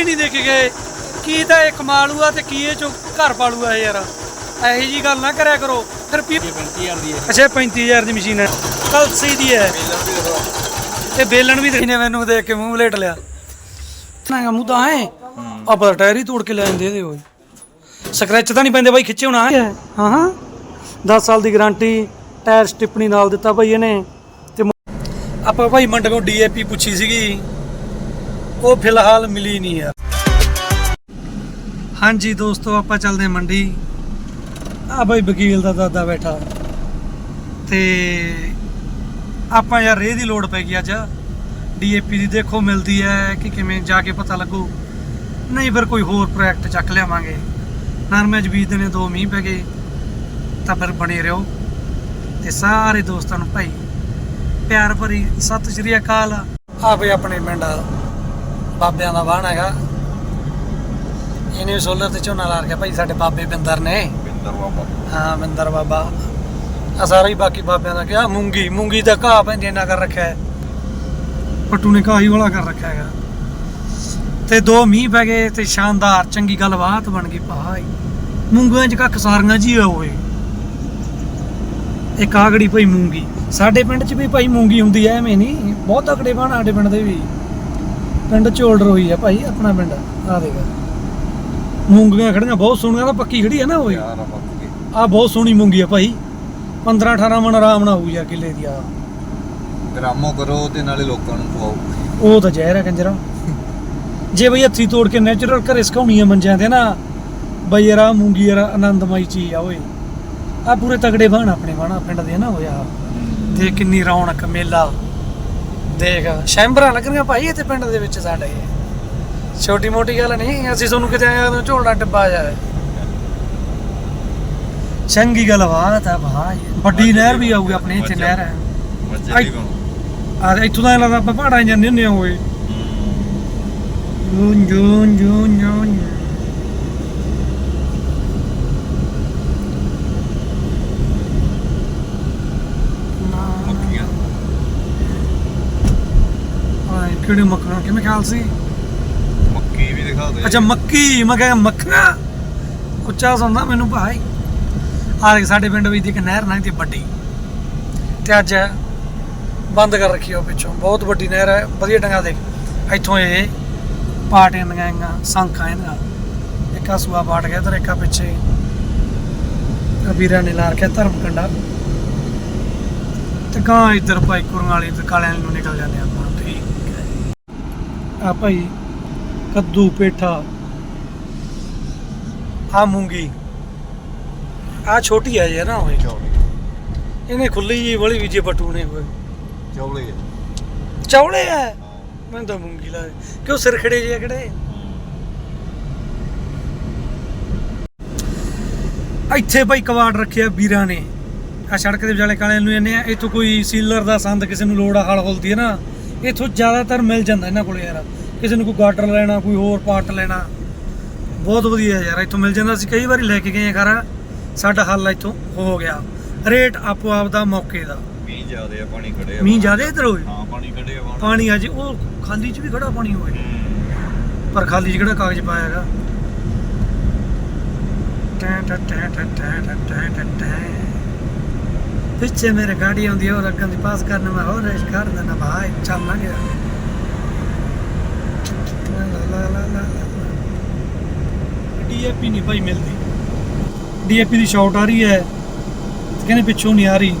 ਹੀ ਨਹੀਂ ਦੇ ਕੇ ਗਏ। ਕੀ ਤਾਂ ਇਹ ਕਮਾਲੂ ਆ ਤੇ ਕੀ ਇਹ ਚੋਂ ਘਰ ਪਾਲੂਆ ਇਹ ਯਾਰ? ਇਹੋ ਜੀ ਗੱਲ ਨਾ ਕਰਿਆ ਕਰੋ। ਫਿਰ ਪੀ 35000 ਦੀ ਹੈ। ਅੱਛਾ 35000 ਦੀ ਮਸ਼ੀਨ ਹੈ। ਕਲਸੀ ਦੀ ਹੈ। ਤੇ ਬੇਲਣ ਵੀ ਦੇਖਨੇ ਮੈਨੂੰ ਦੇਖ ਕੇ ਮੂੰਹ ਲੇਟ ਲਿਆ। ਨਾ ਮੂੰਹ ਤਾਂ ਹੈ। ਆਪਾਂ ਟਾਇਰ ਹੀ ਤੋੜ ਕੇ ਲੈ ਜਾਂਦੇ ਇਹਦੇ ਹੋਏ। ਸਕ੍ਰੈਚ ਤਾਂ ਨਹੀਂ ਪੈਂਦੇ ਬਾਈ ਖਿੱਚੇ ਹੋਣਾ। ਹਾਂ। ਹਾਂ 10 ਸਾਲ ਦੀ ਗਾਰੰਟੀ ਟਾਇਰ ਸਟਿਪਣੀ ਨਾਲ ਦਿੱਤਾ ਭਾਈ ਇਹਨੇ। ਤੇ ਆਪਾਂ ਭਾਈ ਮੰਡਗੋਂ ਡੀਏਪੀ ਪੁੱਛੀ ਸੀਗੀ। ਉਹ ਫਿਲਹਾਲ ਮਿਲੀ ਨਹੀਂ ਯਾਰ ਹਾਂਜੀ ਦੋਸਤੋ, ਆਪਾਂ ਚੱਲਦੇ ਮੰਡੀ। ਆ ਭਾਈ ਵਕੀਲ ਦਾ ਦਾਦਾ ਬੈਠਾ। ਤੇ ਆਪਾਂ ਯਾਰ ਰੇਹ ਦੀ ਲੋੜ ਪੈ ਗਈ ਅੱਜ। ਡੀਏਪੀ ਦੀ ਦੇਖੋ ਮਿਲਦੀ ਹੈ ਕਿ ਕਿਵੇਂ ਜਾ ਕੇ ਪਤਾ ਲੱਗੂ। ਨਹੀਂ ਫਿਰ ਕੋਈ ਹੋਰ ਪ੍ਰੋਜੈਕਟ ਚੱਕ ਲਿਆਵਾਂਗੇ। ਨਰਮੇ 'ਚ ਬੀਜਦੇ ਨੇ ਦੋ ਮੀਂਹ ਪੈ ਗਏ। ਤਾਂ ਫਿਰ ਬਣੇ ਰਹੋ। ਤੇ ਸਾਰੇ ਦੋਸਤਾਂ ਨੂੰ ਭਾਈ, ਪਿਆਰ ਭਰੀ ਸਤਿ ਸ਼੍ਰੀ ਅਕਾਲ। ਆ ਬਈ ਆਪਣੇ ਪਿੰਡ ਬਾਬਿਆਂ ਦਾ ਵਾਹਣ ਹੈਗਾ। ਇਹਨੇ ਸੋਲਰ ਤੇ ਝੋਨਾ ਲਾ ਰੱਖਿਆ ਭਾਈ ਸਾਡੇ ਬਾਬੇ ਬਿੰਦਰ ਨੇ। ਬਿੰਦਰ ਬਾਬਾ। ਹਾਂ ਮਿੰਦਰ ਬਾਬਾ। ਆ ਸਾਰਾ ਹੀ ਬਾਕੀ ਬਾਬਿਆਂ ਦਾ ਕਿਹਾ ਮੂੰਗੀ ਮੂੰਗੀ ਦਾ ਘਾਹ ਪੈਂਦੇ ਇੰਨਾ ਕਰ ਰੱਖਿਆ ਹੈ। ਪੱਟੂ ਨੇ ਘਾਹ ਹੀ ਵਾਲਾ ਕਰ ਰੱਖਿਆ ਹੈਗਾ। ਤੇ ਦੋ ਮੀਂਹ ਪੈ ਗਏ ਤੇ ਸ਼ਾਨਦਾਰ ਚੰਗੀ ਗੱਲਬਾਤ ਬਣ ਗਈ ਭਾਈ। ਮੂੰਗੀਆਂ ਚ ਕੱਖ ਸਾਰੀਆਂ ਜੀ ਹੋਏ ਇੱਕ ਆਗੜੀ ਭਾਈ ਮੂੰਗੀ। ਸਾਡੇ ਪਿੰਡ ਚ ਵੀ ਭਾਈ ਮੂੰਗੀ ਹੁੰਦੀ ਐ ਐਵੇਂ ਨਹੀਂ। ਬਹੁਤ ਤਕੜੇ ਬਣ ਸਾਡੇ ਪਿੰਡ ਦੇ ਵੀ। ਪਿੰਡ ਝੋਲਡਰ ਹੋਈ ਆ ਭਾਈ ਆਪਣਾ ਪਿੰਡ ਆ ਦੇਖ। ਮੂੰਗੀਆਂ ਖੜੀਆਂ ਬਹੁਤ ਸੋਹਣੀਆਂ ਤਾਂ ਪੱਕੀ ਖੜੀ ਆ ਨਾ ਯਾਰ ਕੀ ਆ ਬਹੁਤ ਸੋਹਣੀ ਮੂੰਗੀ ਆ ਭਾਈ। 15 18 ਮਣ ਆਰਾਮ ਨਾਲ ਹੋਊ ਯਾਰ ਕਿੱਲੇ ਦੀ ਆ। ਗ੍ਰਾਮੋ ਕਰੋ ਤੇ ਨਾਲੇ ਲੋਕਾਂ ਨੂੰ ਖਵਾਓ। ਉਹ ਤਾਂ ਜ਼ਹਿਰ ਹੈ ਕੰਜਰਾ। ਜੇ ਬਈ ਹੱਥੀ ਤੋੜ ਕੇ ਨੇਚਰਲ ਘਰੇ ਸੁਕਾਉਣੀਆਂ ਮੰਜਿਆਂ ਤੇ ਨਾ ਬਈ ਯਾਰ ਆਹ ਮੂੰਗੀ ਯਾਰ ਆਨੰਦਮਈ ਚੀਜ਼ ਆ ਓਏ। ਆ ਪੂਰੇ ਤਗੜੇ ਬਣ ਆਪਣੇ ਬਾਣਾ ਪਿੰਡ ਦੇ ਨਾ ਹੋਇਆ ਤੇ ਕਿੰਨੀ ਰੌਣਕ ਮੇਲਾ। ਦੇਖ ਸ਼ੈਂਬਰਾਂ ਲੱਗਣੀਆਂ ਭਾਈ ਇੱਥੇ ਪਿੰਡ ਦੇ ਵਿੱਚ ਸਾਡੇ। ਛੋਟੀ ਮੋਟੀ ਗੱਲ ਨਹੀਂ ਅਸੀਂ ਤੁਹਾਨੂੰ ਕਿਤੇ ਆਇਆ ਤਾਂ ਝੋਲਦਾ ਟਿੱਬਾ ਜਾਏ ਚੰਗੀ ਗੱਲ ਬਾਤ ਆ ਭਾਈ। ਵੱਡੀ ਨਹਿਰ ਵੀ ਆਊਗੀ ਆਪਣੇ ਇੱਥੇ ਨਹਿਰ ਹੈ। ਆ। ਇੱਥੋਂ ਦਾ ਲੱਗਦਾ ਆਪਾਂ ਪਹਾੜਾਂ ਜਾਂਦੇ ਹੁੰਦੇ ਆ ਓਏ। ਜੂਨ ਜੂਨ ਜੂਨ ਜੂਨ ਮੱਖੀਆਂ ਆਏ ਕਿਹੜੀ ਮੱਖਣਾ? ਕਿਵੇਂ ਖਿਆਲ ਸੀ? ਮੱਕੀ ਵੀ ਦਿਖਾ ਦੇ। ਅੱਛਾ ਮੱਕੀ। ਮੈਂ ਕਿਹਾ ਮੱਖਣਾ? ਉੱਚਾ ਸੁਣਦਾ ਮੈਨੂੰ ਭਾਈ। ਆ ਸਾਡੇ ਪਿੰਡ ਵਿੱਚ ਦੀ ਇੱਕ ਨਹਿਰ ਲੰਘਦੀ ਵੱਡੀ। ਤੇ ਅੱਜ ਬੰਦ ਕਰ ਰੱਖੀ ਆ ਉਹ ਪਿੱਛੋਂ। ਬਹੁਤ ਵੱਡੀ ਨਹਿਰ ਹੈ। ਵਧੀਆ ਡੰਗਾ ਦੇਖ। ਇੱਥੋਂ ਇਹ ਪਾਟੀਆਂ ਦੀਆਂ ਆਈਆਂ ਸੰਖਾਂ ਇਹਨਾਂ ਇੱਕ ਸੂਆ ਪਾਟ ਗਿਆ ਤੇ ਇੱਕਾ ਪਿੱਛੇ। ਕਬੀਰਾ ਨੇ ਲਾ ਰੱਖਿਆ ਧਰਮ ਕੰਡਾ ਤੇ ਗਾਂ ਇੱਧਰ ਭਾਈ ਕੁਰਾਂ ਵਾਲੀ ਤੇ ਕਾਲਿਆਂ ਨੂੰ ਨਿਕਲ ਜਾਂਦੇ ਆਪਾਂ। ਆ ਭਾਈ ਕੱਦੂ ਪੇਠਾ। ਆ ਮੂੰਗੀ। ਆ ਛੋਟੀ ਆ ਜੇ ਨਾ ਹੋਏ ਚੌਲੇ। ਇਹਨੇ ਖੁੱਲੀ ਜੀ ਵਾਲੀ ਵੀ ਜੇ ਪਟੂਣੇ ਹੋਏ। ਚੌਲੇ ਚੌਲੇ ਆ? ਮੈਂ ਤਾਂ ਮੂੰਗੀ ਲਾ ਕਿਉਂ ਸਿਰ ਖੜੇ ਜੇ ਕਿਹੜੇ? ਇੱਥੇ ਭਾਈ ਕਵਾੜ ਰੱਖਿਆ ਵੀਰਾਂ ਨੇ। ਆ ਸੜਕ ਦੇ ਵਿਚਾਲੇ ਕਾਲਿਆਂ ਨੂੰ ਇਹਨੇ ਇੱਥੋਂ ਕੋਈ ਸੀਲਰ ਦਾ ਸੰਦ ਕਿਸੇ ਨੂੰ ਲੋੜ ਆ ਹਲ ਹੁਲਦੀ ਹੈ ਨਾ। ਇਥੋਂ ਜ਼ਿਆਦਾਤਰ ਮਿਲ ਜਾਂਦਾ ਇਹਨਾਂ ਕੋਲੇ ਯਾਰ। ਕਿਸੇ ਨੂੰ ਕੋਈ ਗਾਟਰ ਲੈਣਾ ਕੋਈ ਹੋਰ ਪਾਰਟ ਲੈਣਾ। ਬਹੁਤ ਵਧੀਆ ਯਾਰ ਇਥੋਂ ਮਿਲ ਜਾਂਦਾ। ਸੀ ਕਈ ਵਾਰੀ ਲੈ ਕੇ ਗਏ ਆ ਘਰ ਸਾਡਾ ਹੱਲ ਇਥੋਂ ਹੋ ਗਿਆ। ਰੇਟ ਆਪੋ ਆਪ ਦਾ ਮੌਕੇ ਦਾ। ਮੀਂਹ ਜ਼ਿਆਦੇ ਆ ਪਾਣੀ ਖੜੇ ਪਾਣੀ ਆ ਜੀ ਉਹ ਖਾਲੀ ਚ ਵੀ ਖੜਾ ਪਾਣੀ ਹੋਏ। ਪਰ ਖਾਲੀ ਚ ਕਿਹੜਾ ਕਾਗਜ਼ ਪਾਇਆ ਹੈਗਾ? ਟੈਂ ਟੈਂ ਟੈਂ ਟੈਂ ਟੈਂ ਟੈਂ ਟੈਂ। ਪਿੱਛੇ ਮੇਰੇ ਗਾੜੀ ਆਉਂਦੀ ਹੈ ਅੱਗਾਂ ਦੀ ਪਾਸ ਕਰਨ, ਮੈਂ ਹੋਰ ਰੇਸ਼ ਕਰ ਦੇਣਾ ਭਾਈ ਚੱਲ ਨਾ ਲਾ ਲਾ ਲਾ ਲਾ ਡੀਏਪੀ ਨਹੀਂ ਭਾਈ ਮਿਲਦੀ। ਡੀਏਪੀ ਦੀ ਸ਼ਾਰਟ ਆ ਰਹੀ ਹੈ, ਕਹਿੰਦੇ ਪਿੱਛੋਂ ਨਹੀਂ ਆ ਰਹੀ।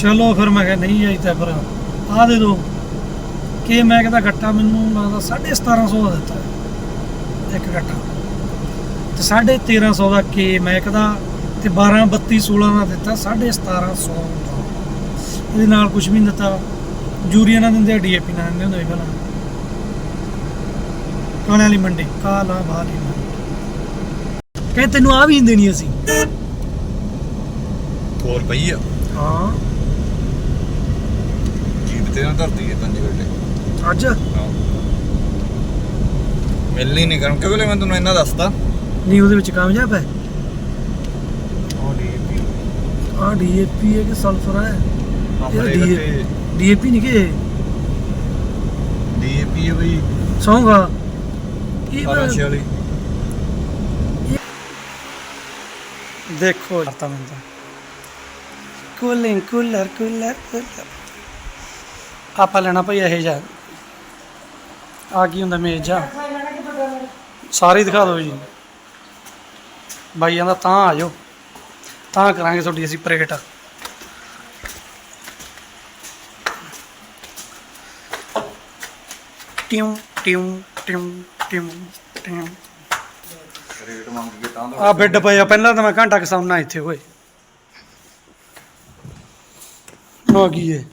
ਚਲੋ ਫਿਰ ਮੈਂ ਕਿਹਾ, ਨਹੀਂ ਆਈ ਤਾਂ ਫਿਰ ਆ ਦੇ ਦੋ। ਕਿ ਮੈਂ ਕਹਿੰਦਾ ਗੱਟਾ ਮੈਨੂੰ ਲੱਗਦਾ 1750 ਦਾ ਦਿੱਤਾ ਇੱਕ ਗੱਟਾ ਤੇ 1350 ਦਾ ਕੇ ਮੈਕ ਦਾ ਤੇ 12 32 16 ਦਾ ਦਿੱਤਾ 1750 ਦਾ। ਇਹਦੇ ਨਾਲ ਕੁਝ ਵੀ ਨਹੀਂ ਦਿੱਤਾ। ਯੂਰੀਆ ਨਾਲ ਦਿੰਦੇ ਡੀਏਪੀ ਨਾਲ ਦਿੰਦੇ ਹੁੰਦੇ ਪਹਿਲਾਂ ਕਾਲਿਆਂ ਵਾਲੀ ਮੰਡੀ ਕਾਲਾ ਮੰਡੀ। ਕਹਿੰਦੇ ਤੈਨੂੰ ਆ ਵੀ ਨਹੀਂ ਦੇਣੀ ਅਸੀਂ। ਹੋਰ ਪਈ ਆ? ਹਾਂ। ਜੀਪ ਤੇ ਨਾ ਧਰਤੀ ਹੈ ਪੰਜ ਘੰਟੇ ਅੱਜ? ਹਾਂ। ਮਿਲਣੀ ਨਹੀਂ ਕਰਨ ਕਿਉਂਕਿ ਮੈਂ ਤੁਹਾਨੂੰ ਇੰਨਾ ਦੱਸਦਾ ਨਹੀਂ ਉਹਦੇ ਵਿੱਚ ਕਾਮਯਾਬ ਹੈ। ਆ ਡੀਏਪੀ ਹੈ ਕਿ ਸਲਫਰ ਹੈ? ਆਪਣੇ ਇਹ ਘੱਟੇ ਡੀਏਪੀ ਨਹੀਂ ਕਿ ਡੀਏਪੀ ਹੈ ਬਈ। ਸੌਂਗਾ। ਇਹ 1846 ਦੇਖੋ ਕਰਤਾ ਮੈਂ ਤਾਂ ਕੂਲਿੰਗ ਕੂਲਰ ਕੂਲਰ ਕੂਲਰ। ਆਪਾਂ ਲੈਣਾ ਭਈ ਇਹ ਜਾ ਆ ਕੀ ਹੁੰਦਾ ਮੇਜ਼ ਜਾ ਸਾਰੇ ਦਿਖਾ ਦਿਓ ਜੀ। ਬਾਈਆਂ ਦਾ ਤਾਂ ਆ ਜਾਓ। ਤਾਂ ਕਰਾਂਗੇ ਤੁਹਾਡੀ ਅਸੀਂ ਪ੍ਰੇਟ। ਟਿਉ ਟਿਉ ਟਿਉ ਟਿਉ ਟਿਉ ਰੇਟ ਮੰਗ ਕੇ ਤਾਂ ਆ ਬੈੱਡ ਪਿਆ ਪਹਿਲਾਂ ਤਾਂ ਮੈਂ ਘੰਟਾ ਕੁ ਸੌਣਾ ਇੱਥੇ ਹੋਏ ਆ ਗਈ ਹੈ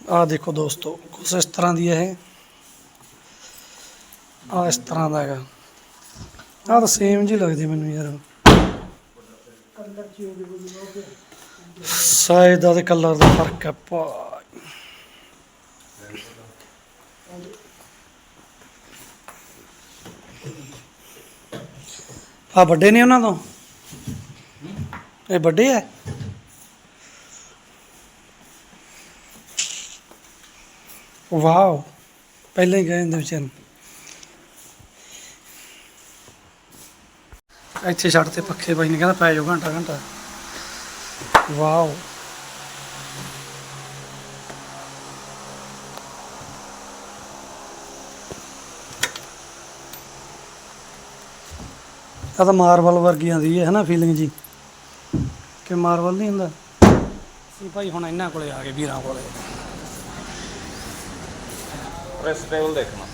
ਆ ਦੇਖੋ ਦੋਸਤੋ ਕੁਛ ਇਸ ਤਰ੍ਹਾਂ ਦੀ ਹੈ ਇਹ। ਆ ਇਸ ਤਰ੍ਹਾਂ ਦਾ ਹੈਗਾ। ਆ ਤਾਂ ਸੇਮ ਜੀ ਲੱਗਦੀ ਮੈਨੂੰ ਯਾਰ। ਸਾਈਜ਼ ਦਾ ਤੇ ਕਲਰ ਦਾ ਫ਼ਰਕ ਹੈ ਪਾ। ਆ ਵੱਡੇ ਨੇ ਉਹਨਾਂ ਤੋਂ? ਇਹ ਵੱਡੇ ਐ ਵਾਓ, ਪਹਿਲਾਂ ਹੀ ਗਏ ਇਹਦੇ ਵਿਚਾਰ। ਇੱਥੇ ਛੱਡ ਤੇ ਪੱਖੇ ਬਾਈ ਨੇ ਕਹਿੰਦਾ ਪੈ ਜਾਓ ਘੰਟਾ ਘੰਟਾ। ਵਾਓ। ਆ ਤਾਂ ਮਾਰਬਲ ਵਰਗੀ ਆਉਂਦੀ ਹੈ ਹਨਾ ਫੀਲਿੰਗ ਜੀ? ਕਿ ਮਾਰਬਲ ਨਹੀਂ ਹੁੰਦਾ? ਸੀ ਭਾਈ ਹੁਣ ਇਹਨਾਂ ਕੋਲੇ ਆ ਗਏ ਵੀਰਾਂ ਕੋਲੇ। ਪ੍ਰੈਸ ਟੇਬਲ ਦੇਖਣਾ।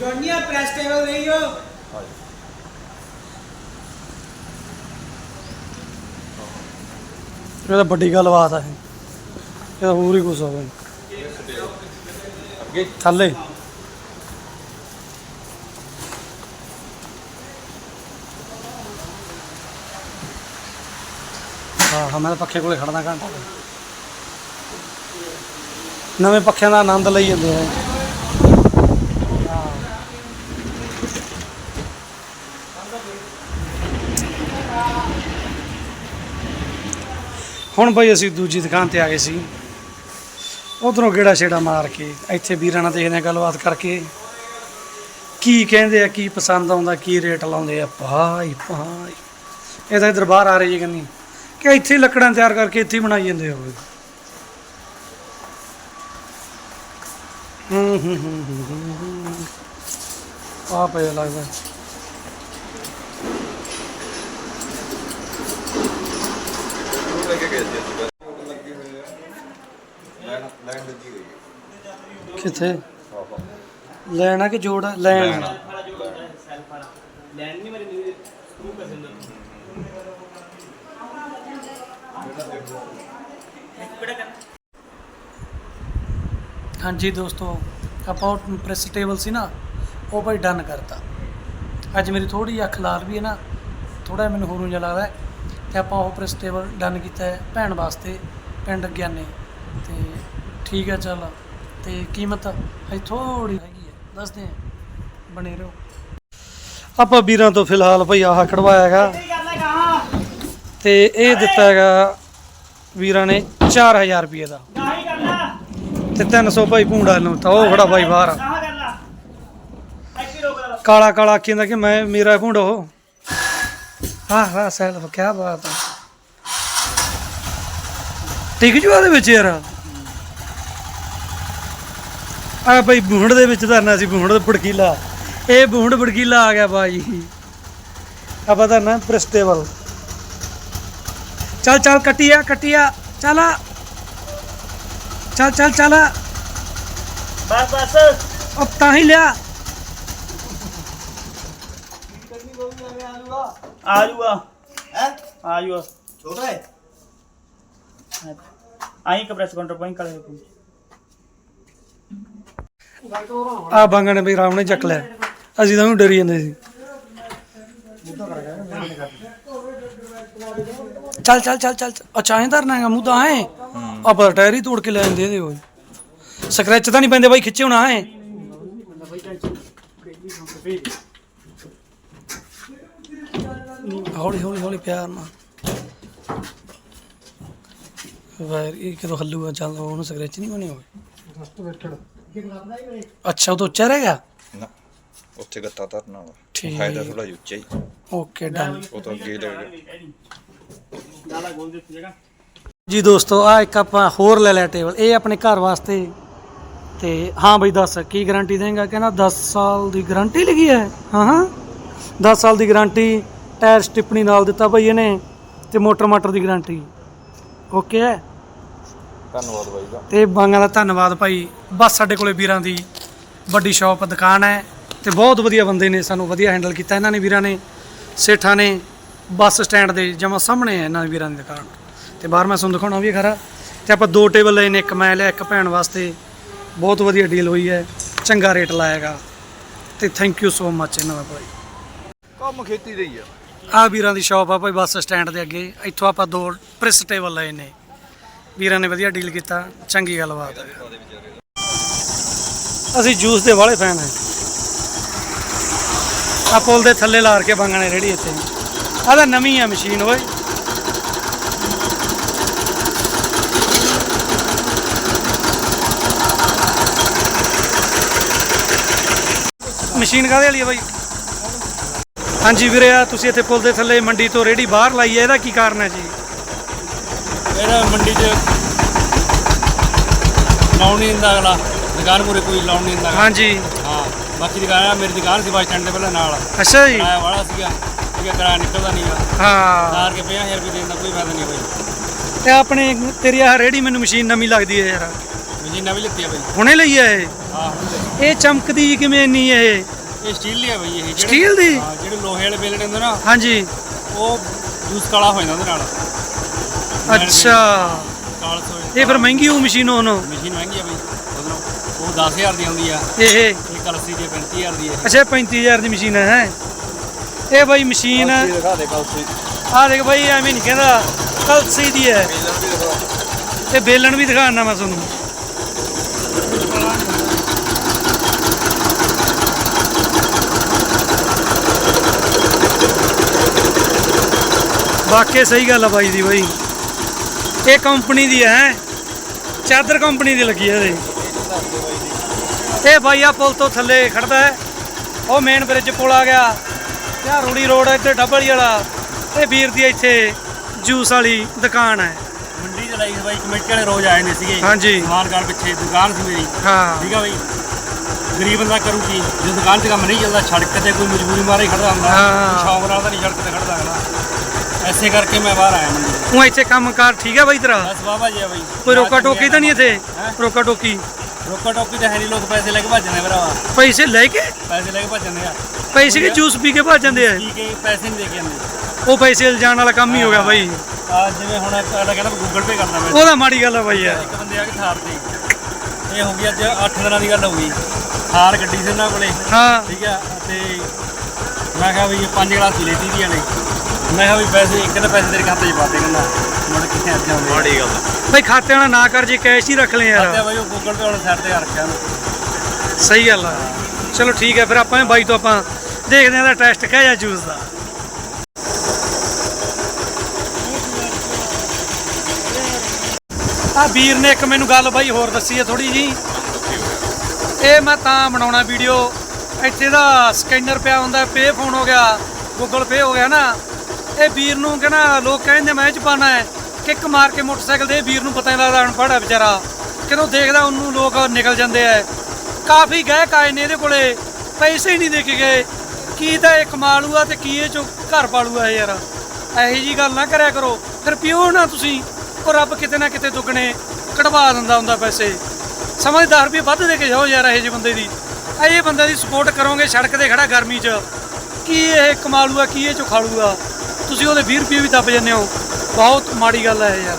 ਜੋਨੀਆ ਪ੍ਰੈਸ ਟੇਬਲ ਰਹੀ ਹੋ ਇਹ ਤਾਂ ਵੱਡੀ ਗੱਲਬਾਤ ਹੈ ਇਹ। ਤਾਂ ਹੋਰ ਹੀ ਕੁਛ ਹੋਵੇ ਅੱਗੇ? ਥੱਲੇ। ਹਾਂ ਹਾਂ ਮੈਂ ਤਾਂ ਪੱਖੇ ਕੋਲੇ ਖੜਨਾ ਘੰਟਾ। ਨਵੇਂ ਪੱਖਿਆਂ ਦਾ ਆਨੰਦ ਲਈ ਜਾਂਦੇ ਆ ਹੁਣ ਬਈ ਅਸੀਂ ਦੂਜੀ ਦੁਕਾਨ ਤੇ ਆ ਗਏ ਸੀ। ਉਧਰੋਂ ਗੇੜਾ ਛੇੜਾ ਮਾਰ ਕੇ ਇੱਥੇ ਵੀਰਾਂ ਨਾਲ ਦੇਖਦੇ ਹਾਂ ਗੱਲਬਾਤ ਕਰਕੇ। ਕੀ ਕਹਿੰਦੇ ਆ ਕੀ ਪਸੰਦ ਆਉਂਦਾ ਕੀ ਰੇਟ ਲਾਉਂਦੇ ਆ। ਭਾਈ ਭਾਈ। ਇਹ ਤਾਂ ਇੱਧਰ ਬਾਹਰ ਆ ਰਹੀ ਹੈ ਕੰਨੀ ਕਿ ਇੱਥੇ ਹੀ ਲੱਕੜਾਂ ਤਿਆਰ ਕਰਕੇ ਇੱਥੇ ਹੀ ਬਣਾਈ ਜਾਂਦੇ ਹੋਵੇ ਹੂੰ, ਹੂੰ ਹੂੰ। ਆ ਪਿਆ ਲੱਗਦਾ। ਲੈ ਕੇ ਗਏ ਸੀ। ਅਸੀਂ ਬਸ ਲੱਗੇ ਹੋਏ ਆ ਲੈਣ ਲੈਣ ਲੱਗੀ ਹੋਈ ਹੈ ਕਿੱਥੇ ਲੈਣਾ ਕਿ ਜੋੜ ਲੈਣ। ਲੈਣ। ਨਹੀਂ ਮੇਰੀ ਸਕਰੂ ਕਰ ਦਿੰਦਾ ਹਾਂਜੀ ਦੋਸਤੋ ਆਪਾਂ ਪ੍ਰੈਸ ਟੇਬਲ ਸੀ ਨਾ ਉਹ ਭਾਈ ਡਨ ਕਰਤਾ। ਅੱਜ ਮੇਰੀ ਥੋੜੀ ਅੱਖ ਲਾਲ ਵੀ ਹੈ ਨਾ ਥੋੜਾ ਮੈਨੂੰ ਹੋਰੂ ਜਿਹਾ ਲੱਗਦਾ ਹੈ। ਤੇ ਆਪਾਂ ਉਹ ਪ੍ਰੈਸ ਟੇਬਲ ਡਨ ਕੀਤਾ ਹੈ ਭੈਣ ਵਾਸਤੇ ਪਿੰਡ ਗਿਆਨੇ। ਤੇ ਠੀਕ ਹੈ ਚੱਲ। ਤੇ ਕੀਮਤ ਹੈ ਥੋੜੀ ਹੈਗੀ ਹੈ। ਦੱਸਦੇ ਹਾਂ। ਬਣੇ ਰਹੋ। ਆਪਾਂ ਵੀਰਾਂ ਤੋਂ ਫਿਲਹਾਲ ਭਾਈ ਆਹ ਖੜਵਾਇਆ ਹੈਗਾ। ਤੇ ਇਹ ਦਿੱਤਾ ਹੈਗਾ ਵੀਰਾਂ ਨੇ 4000 ਰੁਪਏ ਦਾ। ਤੇ 300 ਭਾਈ ਭੂੰਡਾ ਨੂੰ ਤਾਂ ਉਹ ਖੜਾ ਭਾਈ ਬਾਹਰ। ਕਾਲਾ ਕਾਲਾ ਕਹਿੰਦਾ ਕਿ ਮੈਂ ਮੇਰਾ ਭੂੰਡਾ ਉਹ। ਹਾਂ ਹਾਂ ਸੈਲਫ ਕੀ ਬਾਤ ਹੈ ਟਿਕ ਜੂ ਉਹਦੇ ਵਿੱਚ ਯਾਰ। ਆ ਭਾਈ ਬੂਹੜ ਦੇ ਵਿੱਚ ਧਰਨਾ ਸੀ ਬੂਹੜ ਦਾ ਬੜਕੀਲਾ ਇਹ ਬੂਹੜ ਬੜਕੀਲਾ ਆ ਗਿਆ ਭਾਈ ਆਪਾਂ ਧਰਨਾ ਪ੍ਰਿਸਟੇਬਲ। ਚੱਲ ਚੱਲ ਕੱਟਿਆ ਕੱਟਿਆ ਚੱਲ। ਚੱਲ ਚੱਲ ਚੱਲ ਬਸ ਬਸ। ਉਹ ਤਾਂ ਹੀ ਲਿਆ। ਆ ਜੂਗਾ ਹੈ? ਆ ਜੂਗਾ ਛੋਟਾ ਹੈ? ਆਈ ਕਪਰੈਸ ਕਾਊਂਟਰ ਪੁਆਇੰਟ ਕਰ ਲੈ ਆ ਬੰਗਣ ਵੀ ਰਾਮ ਨੇ ਚੱਕ ਲਿਆ। ਅਸੀਂ ਤਾਂ ਉਹਨੂੰ ਡਰੀ ਜਾਂਦੇ ਸੀ। ਚੱਲ ਚੱਲ ਚੱਲ ਚੱਲ। ਅੱਛਾ ਐਂ ਧਰਨਾ ਹੈਗਾ ਮੂੰਹ ਤਾਂ ਐ ਆਪਾਂ ਟਾਇਰ ਹੀ ਤੋੜ ਕੇ ਲੈ ਜਾਂਦੇ ਇਹਦੇ ਹੋਏ ਸਕ੍ਰੈਚ ਤਾਂ ਨਹੀਂ ਪੈਂਦੇ ਬਾਈ ਖਿੱਚੇ ਹੋਣਾ ਐ ਹੌਲੀ ਹੌਲੀ ਹੌਲੀ ਪਿਆਰ ਨਾਲ। ਵਾਇਰ ਇਹ ਕਿਦੋਂ ਹੱਲੂਗਾ ਚੱਲ ਉਹਨੂੰ ਸਕ੍ਰੈਚ ਨਹੀਂ ਬਣੇ ਹੋਏ ਅੱਛਾ ਉਹ ਤੋਂ ਉੱਚਾ ਰਹਿ ਗਿਆ? ਨਾ ਉੱਥੇ ਗੱਤਾ ਧਰਨ ਵਾਲਾ ਠੀਕ। ਹੈ ਥੋੜਾ ਉੱਚਾ ਹੀ। ਓਕੇ ਡਨ ਉਹ ਤਾਂ ਅੱਗੇ ਲੈ ਗਿਆ। ਨਾਲਾ ਗੋਲ ਦਿੱਤੀ ਜਗ੍ਹਾ ਜੀ ਦੋਸਤੋ ਆ ਇੱਕ ਆਪਾਂ ਹੋਰ ਲੈ ਲਿਆ ਟੇਬਲ ਇਹ ਆਪਣੇ ਘਰ ਵਾਸਤੇ। ਤੇ ਹਾਂ ਬਈ ਦੱਸ ਕੀ ਗਾਰੰਟੀ ਦੇਂਗਾ? ਕਹਿੰਦਾ 10 ਸਾਲ ਦੀ ਗਾਰੰਟੀ ਲਿਖੀ ਹੈ। ਹਾਂ ਹਾਂ। 10 ਸਾਲ ਦੀ ਗਾਰੰਟੀ ਟਾਇਰ ਸਟਿਪਣੀ ਨਾਲ ਦਿੱਤਾ ਬਈ ਇਹਨੇ ਤੇ ਮੋਟਰ ਮਾਟਰ ਦੀ ਗਾਰੰਟੀ। ਓਕੇ ਹੈ? ਧੰਨਵਾਦ ਬਾਈ ਦਾ। ਤੇ ਬਾਂਗਾਂ ਦਾ ਧੰਨਵਾਦ ਭਾਈ। ਬਸ ਸਾਡੇ ਕੋਲੇ ਵੀਰਾਂ ਦੀ ਵੱਡੀ ਸ਼ਾਪ ਦੁਕਾਨ ਹੈ ਤੇ ਬਹੁਤ ਵਧੀਆ ਬੰਦੇ ਨੇ ਸਾਨੂੰ ਵਧੀਆ ਹੈਂਡਲ ਕੀਤਾ ਇਹਨਾਂ ਨੇ ਵੀਰਾਂ ਨੇ ਸੇਠਾਂ ਨੇ ਬੱਸ ਸਟੈਂਡ ਦੇ ਜਮਾ ਸਾਹਮਣੇ ਹੈ ਇਹਨਾਂ ਦੇ ਵੀਰਾਂ ਦੀ ਦੁਕਾਨ। ਤੇ ਬਾਹਰ ਮੈਂ ਤੁਹਾਨੂੰ ਦਿਖਾਉਣਾ ਵੀ ਖਰਾ। ਤੇ ਆਪਾਂ ਦੋ ਟੇਬਲ ਲਏ ਨੇ ਇੱਕ ਮੈਂ ਲਿਆ ਇੱਕ ਭੈਣ ਵਾਸਤੇ। ਬਹੁਤ ਵਧੀਆ ਡੀਲ ਹੋਈ ਹੈ ਚੰਗਾ ਰੇਟ ਲਾਏਗਾ ਤੇ ਥੈਂਕ ਯੂ ਸੋ ਮੱਚ ਇਹਨਾਂ ਦਾ ਭਾਈ। ਕੰਮ ਖੇਤੀ ਦੇ ਹੀ ਆ ਆ ਵੀਰਾਂ ਦੀ ਸ਼ਾਪ ਆ ਭਾਈ ਬੱਸ ਸਟੈਂਡ ਦੇ ਅੱਗੇ। ਇੱਥੋਂ ਆਪਾਂ ਦੋ ਪ੍ਰਿਸ ਟੇਬਲ ਲਏ ਨੇ। ਵੀਰਾਂ ਨੇ ਵਧੀਆ ਡੀਲ ਕੀਤਾ। ਚੰਗੀ ਗੱਲਬਾਤ ਹੈ ਅਸੀਂ ਜੂਸ ਦੇ ਵਾਲੇ ਫੈਨ ਹਾਂ ਆ ਪੁਲ ਦੇ ਥੱਲੇ ਲਾਰ ਕੇ ਬੰਗਣੇ ਰੇੜੀ ਇੱਥੇ। ਆਹ ਤਾਂ ਨਵੀਂ ਆ ਮਸ਼ੀਨ ਓਏ। ਮਸ਼ੀਨ ਕਾਹਦੇ ਵਾਲੀ ਆ ਬਾਈ? ਹਾਂਜੀ ਵੀਰੇ ਆ ਤੁਸੀਂ ਇੱਥੇ ਪੁਲ ਦੇ ਥੱਲੇ ਮੰਡੀ ਤੋਂ ਰੇੜੀ ਬਾਹਰ ਲਾਈ ਹੈ ਇਹਦਾ ਕੀ ਕਾਰਨ ਹੈ ਜੀ? ਇਹਦਾ ਮੰਡੀ 'ਚ ਲਾਉਣ ਨਹੀਂ ਦਿੰਦਾ ਅਗਲਾ। ਦੁਕਾਨ ਪੂਰੇ ਕੋਈ ਲਾਉਣ ਨਹੀਂ ਦਿੰਦਾ ਹਾਂਜੀ। ਹਾਂ ਬਾਕੀ ਦੁਕਾਨ ਆ ਮੇਰੀ ਦੁਕਾਨ ਸੀ ਬੱਸ ਸਟੈਂਡ ਦੇ ਪਹਿਲਾਂ ਨਾਲ। ਅੱਛਾ ਜੀ। ਕਿਰਾਇਆ ਵਾਲਾ ਸੀਗਾ। ਠੀਕ ਹੈ ਕਿਰਾਇਆ ਨਿਕਲਦਾ ਨਹੀਂਗਾ ਹਾਂ। ਸਾਰ ਕੇ 50000 ਰੁਪਏ ਦੇਣ ਦਾ ਕੋਈ ਫਾਇਦਾ ਨਹੀਂ ਬਾਈ। ਤੇ ਆਪਣੇ ਤੇਰੀ ਆਹ ਰੇੜੀ ਮੈਨੂੰ ਮਸ਼ੀਨ ਨਵੀਂ ਲੱਗਦੀ ਹੈ ਯਾਰ। ਮਸ਼ੀਨ ਨਵੀਂ ਲਿੱਤੀ ਆ ਬਾਈ। ਹੁਣੇ ਲਈ ਹੈ ਇਹ? ਹਾਂ ਹੁਣ। ਇਹ ਚਮਕਦੀ ਕਿਵੇਂ ਇੰਨੀ ਹੈ ਇਹ? ਇਹ ਸਟੀਲ ਦੀ ਆ ਬਾਈ ਇਹ ਜਿਹੜੇ- ਸਟੀਲ ਦੀ? ਹਾਂ ਜਿਹੜੇ ਲੋਹੇ ਵਾਲੇ ਬੇਲਣੇ ਹੁੰਦੇ ਨਾ ਹਾਂਜੀ। ਉਹ ਜੂਸ ਕਾਲਾ ਹੋ ਜਾਂਦਾ ਉਹਦੇ ਨਾਲ। ਅੱਛਾ। ਕਾਲਸ ਹੋ ਇਹ ਫਿਰ ਮਹਿੰਗੀ ਹੋਊ ਮਸ਼ੀਨ ਹੁਣ? ਮਸ਼ੀਨ ਮਹਿੰਗੀ ਆ ਬਾਈ। ਨਾਲ ਉਹ 10000 ਦੀ ਆਉਂਦੀ ਆ। ਇਹ ਇਹ ਕਲਸੀ ਦੀ 35000 ਦੀ ਹੈ ਅੱਛਾ 35000 ਦੀ ਮਸ਼ੀਨ ਹੈ ਹੈਂ। ਇਹ ਬਾਈ ਮਸ਼ੀਨ ਦਿਖਾ ਦੇ ਕਲਸੀ। ਆ ਦੇਖ ਬਾਈ ਐਵੇਂ ਨਹੀਂ ਕਹਿੰਦਾ ਕਲਸੀ ਦੀ ਹੈ। ਮੇਲਰ ਵੀ ਦਿਖਾ। ਤੇ ਬੇਲਣ ਵੀ ਦਿਖਾਣਾ ਮੈਂ ਤੁਹਾਨੂੰ। ਵਾਕਿਆ ਸਹੀ ਗੱਲ ਆ ਬਾਈ ਦੀ ਬਾਈ। ਇਹ ਕੰਪਨੀ ਦੀ ਹੈ? ਚਾਦਰ ਕੰਪਨੀ ਦੀ ਲੱਗੀ ਹੈ ਇਹਦੇ। ਇਹ ਬਾਈ ਆ ਪੁਲ ਤੋਂ ਥੱਲੇ ਖੜਦਾ ਹੈ। ਉਹ ਮੇਨ ਬ੍ਰਿਜ ਪੁਲ ਆ ਗਿਆ। ਤੇ ਰੂੜੀ ਰੋਡ ਇੱਥੇ ਡੱਬਲੀ ਵਾਲਾ। ਇਹ ਵੀਰ ਦੀ ਇੱਥੇ ਜੂਸ ਵਾਲੀ ਦੁਕਾਨ ਹੈ। ਮੰਡੀ ਚ ਲਾਈ ਬਾਈ ਕਮੇਟੀ ਵਾਲੇ ਰੋਜ਼ ਆਏ ਨੇ ਸੀਗੇ। ਹਾਂਜੀ। ਸਮਾਨ ਘਰ ਪਿੱਛੇ ਦੁਕਾਨ ਸੀ ਮੇਰੀ। ਹਾਂ। ਠੀਕ ਆ ਬਾਈ। ਗਰੀਬ ਬੰਦਾ ਕਰੂ ਕੀ? ਜੇ ਦੁਕਾਨ 'ਚ ਕੰਮ ਨਹੀਂ ਚੱਲਦਾ ਸੜਕ ਤੇ ਕੋਈ ਮਜਬੂਰੀ ਮਾਰੇ ਖੜਦਾ ਹੁੰਦਾ। ਸ਼ੌਂਕ ਨਾਲ ਤਾਂ ਨਹੀਂ ਸੜਕ ਤੇ ਖੜਦਾ। ਐਸੇ ਕਰਕੇ ਮੈਂ ਬਾਹਰ ਆਇਆ ਮੰਡੀ ਤੋਂ। ਉਹ ਇੱਥੇ ਕੰਮਕਾਰ ਠੀਕ ਹੈ ਬਾਈ ਤੇਰਾ? ਬਸ ਬਾਬਾ ਜੀ ਆ ਬਾਈ। ਕੋਈ ਰੋਕਾ ਟੋਕੀ ਤਾਂ ਨਹੀਂ ਇੱਥੇ? ਹੈਂ? ਰੋਕਾ ਟੋਕੀ? ਰੋਕਾ ਟੋਕੀ ਤਾਂ ਹੈ ਨਹੀਂ ਲੋਕ ਪੈਸੇ ਲੈ ਕੇ ਭੱਜਣੇ ਭਰਾਵਾ। ਪੈਸੇ ਲੈ ਕੇ? ਪੈਸੇ ਲੈ ਕੇ ਭੱਜਣੇ ਆ। ਪੈਸੇ ਕਿ ਜੂਸ ਪੀ ਕੇ ਭੱਜ ਜਾਂਦੇ ਆ? ਕੀ ਕੇ ਪੈਸੇ ਨਹੀਂ ਦੇ ਕੇ ਆਉਂਦੇ ਉਹ ਪੈਸੇ ਲਿਜਾਣ ਵਾਲਾ ਕੰਮ ਹੀ ਹੋ ਗਿਆ ਬਾਈ। ਆ ਜਿਵੇਂ ਹੁਣ ਅਗਲਾ ਕਹਿੰਦਾ ਗੂਗਲ ਪੇ ਕਰਦਾ ਮੈਂ। ਉਹਦਾ ਮਾੜੀ ਗੱਲ ਆ ਬਾਈ ਯਾਰ। ਇੱਕ ਬੰਦੇ ਆ ਕੇ ਥਾਰ ਤੇ। ਇਹ ਹੋ ਗਈ ਅੱਜ 8 ਦਿਨਾਂ ਦੀ ਗੱਲ ਹੋ ਗਈ। ਥਾਰ ਗੱਡੀ ਸੀ ਉਹਨਾਂ ਕੋਲੇ। ਹਾਂ। ਠੀਕ ਆ ਤੇ ਮੈਂ ਕਿਹਾ ਵੀ ਇਹ ਪੰਜ ਗਲਾਸ ਪੀ ਲੈਤੀ ਦੀਆਂ ਨੇ। ਮੈਂ ਕਿਹਾ ਵੀ ਪੈਸੇ ਇੱਕ ਤਾਂ ਪੈਸੇ ਤੇਰੇ ਖਾਤੇ 'ਚ ਪਾ ਦੇ ਕਹਿੰਦਾ ਮੁੜ ਕਿੱਥੇ ਅੱਜ ਆਉਂਦੇ ਮਾੜੀ ਗੱਲ ਬਾਈ ਖਾਤੇ ਵਾਲਾ ਨਾ ਕਰ ਜੇ ਕੈਸ਼ ਹੀ ਰੱਖ ਲੈ ਖਾਤੇ ਯਾਰ ਬਾਈ ਉਹ ਗੂਗਲ ਪੇ ਵਾਲੇ ਸਾਈਡ ਤੇ ਰੱਖਿਆ ਉਹਨੂੰ ਸਹੀ ਗੱਲ ਆ। ਚਲੋ ਠੀਕ ਹੈ ਫਿਰ ਆਪਾਂ ਇਹ ਬਾਈ ਤੋਂ ਆਪਾਂ ਦੇਖਦੇ ਹਾਂ ਦਾ ਟੈਸਟ ਕਿਹਾ ਜਾ ਜੂਸ ਦਾ। ਆ ਵੀਰ ਨੇ ਇੱਕ ਮੈਨੂੰ ਗੱਲ ਬਾਈ ਹੋਰ ਦੱਸੀ ਹੈ ਥੋੜੀ ਜੀ ਇਹ ਮੈਂ ਤਾਂ ਬਣਾਉਣਾ ਵੀਡੀਓ। ਇੱਥੇ ਦਾ ਸਕੈਨਰ ਪਿਆ ਹੁੰਦਾ ਪੇ ਫੋਨ ਹੋ ਗਿਆ ਗੂਗਲ ਪੇ ਹੋ ਗਿਆ ਨਾ। ਇਹ ਵੀਰ ਨੂੰ ਕਹਿੰਦਾ, ਲੋਕ ਕਹਿੰਦੇ, ਮੈਂ ਇਹ ਚ ਪਾਣਾ ਹੈ ਕਿੱਕ ਮਾਰ ਕੇ ਮੋਟਰਸਾਈਕਲ ਦੇ ਵੀਰ ਨੂੰ ਪਤਾ ਨਹੀਂ ਲੱਗਦਾ ਅਨਪੜ੍ਹ ਹੈ ਵਿਚਾਰਾ। ਕਿਦੋਂ ਦੇਖਦਾ ਉਹਨੂੰ ਲੋਕ ਨਿਕਲ ਜਾਂਦੇ ਆ। ਕਾਫੀ ਗਾਹਕ ਆਏ ਨੇ ਇਹਦੇ ਕੋਲੇ, ਪੈਸੇ ਹੀ ਨਹੀਂ ਦੇ ਕੇ ਗਏ। ਕੀ ਤਾਂ ਇਹ ਕਮਾਲੂਆ ਤੇ ਕੀ ਇਹ ਚੋਂ ਘਰ ਪਾਲੂਆ ਇਹ ਯਾਰ। ਇਹੋ ਜੀ ਗੱਲ ਨਾ ਕਰਿਆ ਕਰੋ। ਫਿਰ ਪਿਓ ਨਾ ਤੁਸੀਂ, ਉਹ ਰੱਬ ਕਿਤੇ ਨਾ ਕਿਤੇ ਦੁੱਗਣੇ ਕਢਵਾ ਦਿੰਦਾ ਹੁੰਦਾ ਪੈਸੇ। ਸਮਾਂ 10 ਰੁਪਏ ਵੱਧ ਦੇ ਕੇ ਜਾਓ ਯਾਰ ਇਹੋ ਜਿਹੇ ਬੰਦੇ ਦੀ। ਇਹ ਬੰਦੇ ਦੀ ਸਪੋਰਟ ਕਰੋਗੇ ਸੜਕ ਤੇ ਖੜਾ ਗਰਮੀ 'ਚ। ਕੀ ਇਹ ਕਮਾਲੂਆ, ਕੀ ਇਹ ਚੋਂ ਖਾਲੂਗਾ ਤੁਸੀਂ ਉਹਦੇ 20 ਰੁਪਏ ਵੀ ਦੱਬ ਜਾਂਦੇ ਹੋ। ਬਹੁਤ ਮਾੜੀ ਗੱਲ ਹੈ ਇਹ ਯਾਰ।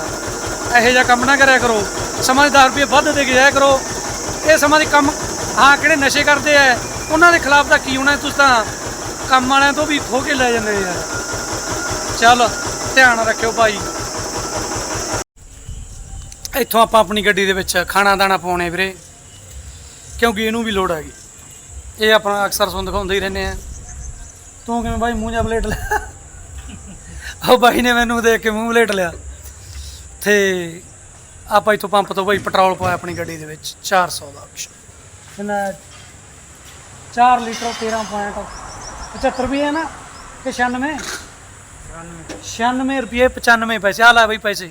ਇਹੋ ਜਿਹਾ ਕੰਮ ਨਾ ਕਰਿਆ ਕਰੋ। ਸਮਾਂ 10 ਰੁਪਏ ਵੱਧ ਦੇ ਕੇ ਜਾਇਆ ਕਰੋ। ਇਹ ਸਮਾਂ ਦੇ ਕੰਮ ਹਾਂ, ਕਿਹੜੇ ਨਸ਼ੇ ਕਰਦੇ ਆ? ਉਹਨਾਂ ਦੇ ਖਿਲਾਫ ਤਾਂ ਕੀ ਹੋਣਾ? ਤੁਸੀਂ ਤਾਂ ਕੰਮ ਵਾਲਿਆਂ ਤੋਂ ਵੀ ਖੋ ਕੇ ਲੈ ਜਾਂਦੇ ਯਾਰ ਚੱਲ, ਧਿਆਨ ਰੱਖਿਓ ਭਾਈ। ਇੱਥੋਂ ਆਪਾਂ ਆਪਣੀ ਗੱਡੀ ਦੇ ਵਿੱਚ ਖਾਣਾ ਦਾਣਾ ਪਾਉਣੇ ਵੀਰੇ। ਕਿਉਂਕਿ ਇਹਨੂੰ ਵੀ ਲੋੜ ਹੈਗੀ। ਇਹ ਆਪਣਾ ਅਕਸਰ ਸੁਣ ਦਿਖਾਉਂਦੇ ਹੀ ਰਹਿੰਦੇ ਆ। ਤੂੰ ਕਿਵੇਂ ਬਾਈ ਮੂੰਹ ਜਾ ਬਲੇਟ ਲਿਆ? ਉਹ ਬਾਈ ਨੇ ਮੈਨੂੰ ਦੇਖ ਕੇ ਮੂੰਹ ਬਲੇਟ ਲਿਆ। ਤੇ ਆਪਾਂ ਇੱਥੋਂ ਪੰਪ ਤੋਂ ਬਾਈ ਪੈਟਰੋਲ ਪਾਇਆ ਆਪਣੀ ਗੱਡੀ ਦੇ ਵਿੱਚ 400 ਦਾ option ਕਿੰਨਾ 4 ਲੀਟਰ 13.75 ਵੀ ਹੈ ਨਾ ਕਿ 96 96 ਰੁਪਏ 95 ਪੈਸੇ। ਆ ਲੈ ਬਈ ਪੈਸੇ।